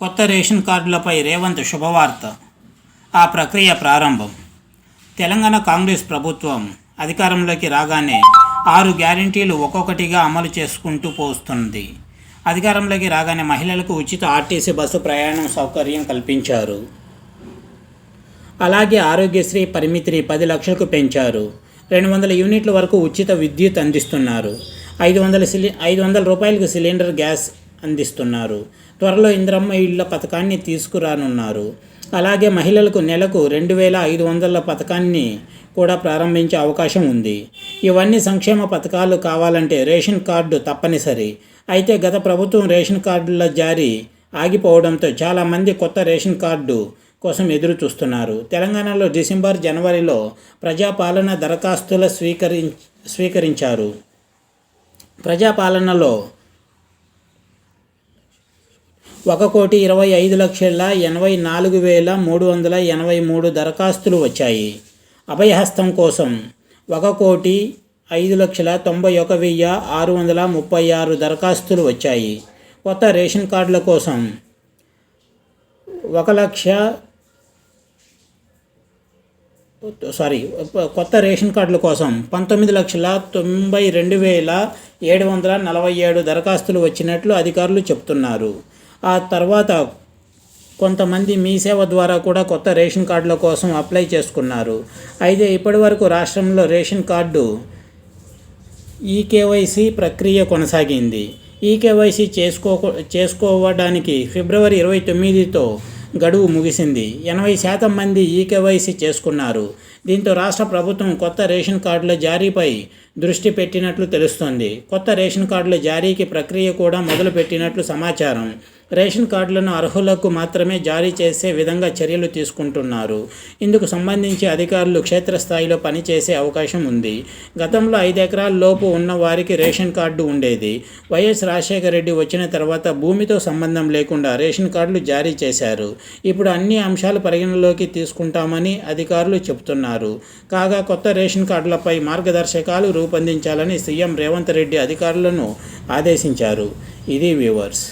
కొత్త రేషన్ కార్డులపై రేవంత్ శుభవార్త. ఆ ప్రక్రియ ప్రారంభం. తెలంగాణ కాంగ్రెస్ ప్రభుత్వం అధికారంలోకి రాగానే ఆరు గ్యారంటీలు ఒక్కొక్కటిగా అమలు చేసుకుంటూ పోస్తుంది అధికారంలోకి రాగానే మహిళలకు ఉచిత ఆర్టీసీ బస్సు ప్రయాణం సౌకర్యం కల్పించారు. అలాగే ఆరోగ్యశ్రీ పరిమితిని పది లక్షలకు పెంచారు. రెండు వందల యూనిట్ల వరకు ఉచిత విద్యుత్ అందిస్తున్నారు. ఐదు వందల సిలి ఐదు వందల రూపాయలకు సిలిండర్ గ్యాస్ అందిస్తున్నారు. త్వరలో ఇంద్రమ్మ ఇళ్ళ పథకాన్ని తీసుకురానున్నారు. అలాగే మహిళలకు నెలకు రెండు వేల ఐదు వందల పథకాన్ని కూడా ప్రారంభించే అవకాశం ఉంది. ఇవన్నీ సంక్షేమ పథకాలు కావాలంటే రేషన్ కార్డు తప్పనిసరి. అయితే గత ప్రభుత్వం రేషన్ కార్డుల జారీ ఆగిపోవడంతో చాలామంది కొత్త రేషన్ కార్డు కోసం ఎదురు చూస్తున్నారు. తెలంగాణలో డిసెంబర్ జనవరిలో ప్రజాపాలన దరఖాస్తుల స్వీకరి స్వీకరించారు. ప్రజాపాలనలో ఒక కోటి ఇరవై ఐదు లక్షల ఎనభై నాలుగు వేల మూడు వందల ఎనభై మూడు దరఖాస్తులు వచ్చాయి. అభయహస్తం కోసం ఒక కోటి ఐదు లక్షల తొంభై ఒక వెయ్యి ఆరు వందల ముప్పై ఆరు దరఖాస్తులు వచ్చాయి. కొత్త రేషన్ కార్డుల కోసం ఒక లక్ష సారీ కొత్త రేషన్ కార్డుల కోసం పంతొమ్మిది లక్షల తొంభై రెండు వేల ఏడు వందల నలభై ఏడు దరఖాస్తులు వచ్చినట్లు అధికారులు చెప్తున్నారు. ఆ తర్వాత కొంతమంది మీ సేవ ద్వారా కూడా కొత్త రేషన్ కార్డుల కోసం అప్లై చేసుకున్నారు. అయితే ఇప్పటివరకు రాష్ట్రంలో రేషన్ కార్డు ఈకేవైసీ ప్రక్రియ కొనసాగింది. ఈకేవైసీ చేసుకో చేసుకోవడానికి ఫిబ్రవరి ఇరవై తొమ్మిదితో గడువు ముగిసింది. ఎనభై శాతం మంది ఈకేవైసీ చేసుకున్నారు. దీంతో రాష్ట్ర ప్రభుత్వం కొత్త రేషన్ కార్డుల జారీపై దృష్టి పెట్టినట్లు తెలుస్తోంది. కొత్త రేషన్ కార్డుల జారీకి ప్రక్రియ కూడా మొదలుపెట్టినట్లు సమాచారం. రేషన్ కార్డులను అర్హులకు మాత్రమే జారీ చేసే విధంగా చర్యలు తీసుకుంటున్నారు. ఇందుకు సంబంధించి అధికారులు క్షేత్రస్థాయిలో పనిచేసే అవకాశం ఉంది. గతంలో ఐదు ఎకరాల లోపు ఉన్న వారికి రేషన్ కార్డు ఉండేది. వైఎస్ రాజశేఖర రెడ్డి వచ్చిన తర్వాత భూమితో సంబంధం లేకుండా రేషన్ కార్డులు జారీ చేశారు. ఇప్పుడు అన్ని అంశాలు పరిగణలోకి తీసుకుంటామని అధికారులు చెబుతున్నారు. కాగా కొత్త రేషన్ కార్డులపై మార్గదర్శకాలు రూపొందించాలని సీఎం రేవంత్ రెడ్డి అధికారులను ఆదేశించారు. ఇది వ్యూవర్స్.